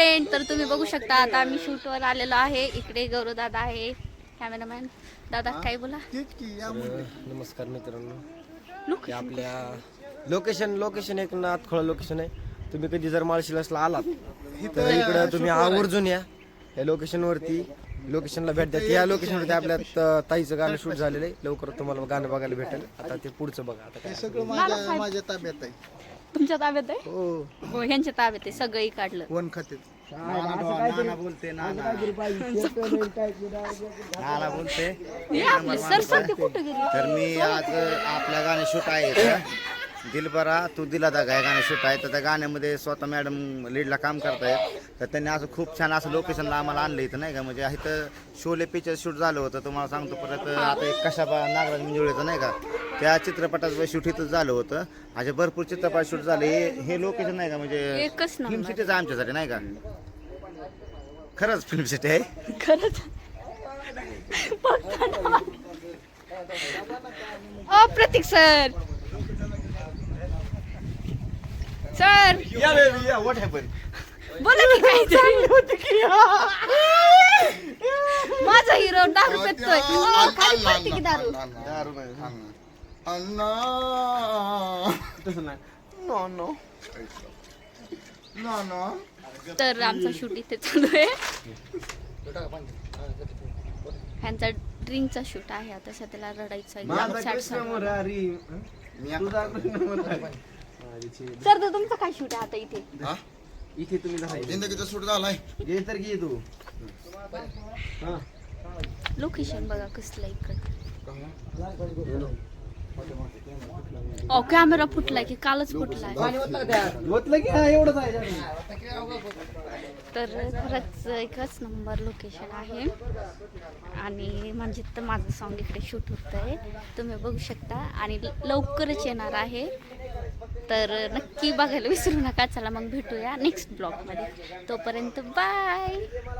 Friend तर तुम्ही बघू शकता आता आम्ही शूटवर आलेलो आहे. इकडे गौरव दादा आहे कॅमेरामॅन दादा काय बोला? नमस्कार मित्रांनो. लुक हे आपल्या लोकेशन लोकेशन एक नाथखोळा लोकेशन आहे. तुम्ही कधी जर माळशिरसला आलात तर इकडं तुम्ही आवर्जून या. या लोकेशन वरती लोकेशनला भेट द्या. या लोकेशन वरती आपल्या त- ताईचं गाणं शूट झालेलं आहे. लवकर तुम्हाला गाणं बघायला भेटेल. आता ते पुढचं बघा. आता काय? सगळं माझ्या माझ्या ताब्यात आहे. तुमच्या ताब्यात आहे? हो. हो ह्यांच्या ताब्यात आहे सगळंही काढलं. वन खाते नाना बोलते हे आपले सरस्वती कुठं गेली? तर मी आज आपल्या गाणे शूट आहे इथं. दिलबरा तू दिला दागा हे गाणं शूट आहे. तर त्या गाण्यामध्ये स्वतः मॅडम लीडला काम करतायत. तर त्यांनी असं खूप छान असं लोकेशनला आम्हाला आणलं इथं नाही का? म्हणजे इथं शोले पिक्चर शूट झालं होतं तुम्हाला सांगतो परत आता एक कशाबा नागराज मंजुळेचं नाही का? त्या चित्रपटाचं शूट इथंच झालं होतं असे भरपूर चित्रपट शूट झाले हे हे लोकेशन नाही का म्हणजे एकच फिल्म सिटीच आहे आमच्यासाठी नाही का खरंच फिल्म सिटी आहे खरंच ओ प्रतीक सर सर बोला की काय माझा हिरो दारू पितोय ओ, खाली पडते की दारू अण्णा. ना ना तर आमचा शूट इथे चालू आहे. ह्यांचा ड्रिंकचा शूट आहे आता सध्याला रडायचा सर तर तुमचा काय शूट आहे आता इथे? इथे तुम्ही. जिंदगीचा सूट झालाय. घे तर घे तू. लोकेशन बघा कसलं इकडं. ओ कॅमेरा फुटलाय की कालच फुटलाय. होतलं की हा एवढंच आहे तर खरंच एकच नंबर लोकेशन आहे. आणि म्हणजे तर माझं सॉन्ग इकडे शूट होत आहे तुम्ही बघू शकता. आणि ल- लवकरच येणार आहे. तर नक्की बघायला विसरू नका. चला मग भेटूया नेक्स्ट ब्लॉगमध्ये तोपर्यंत बाय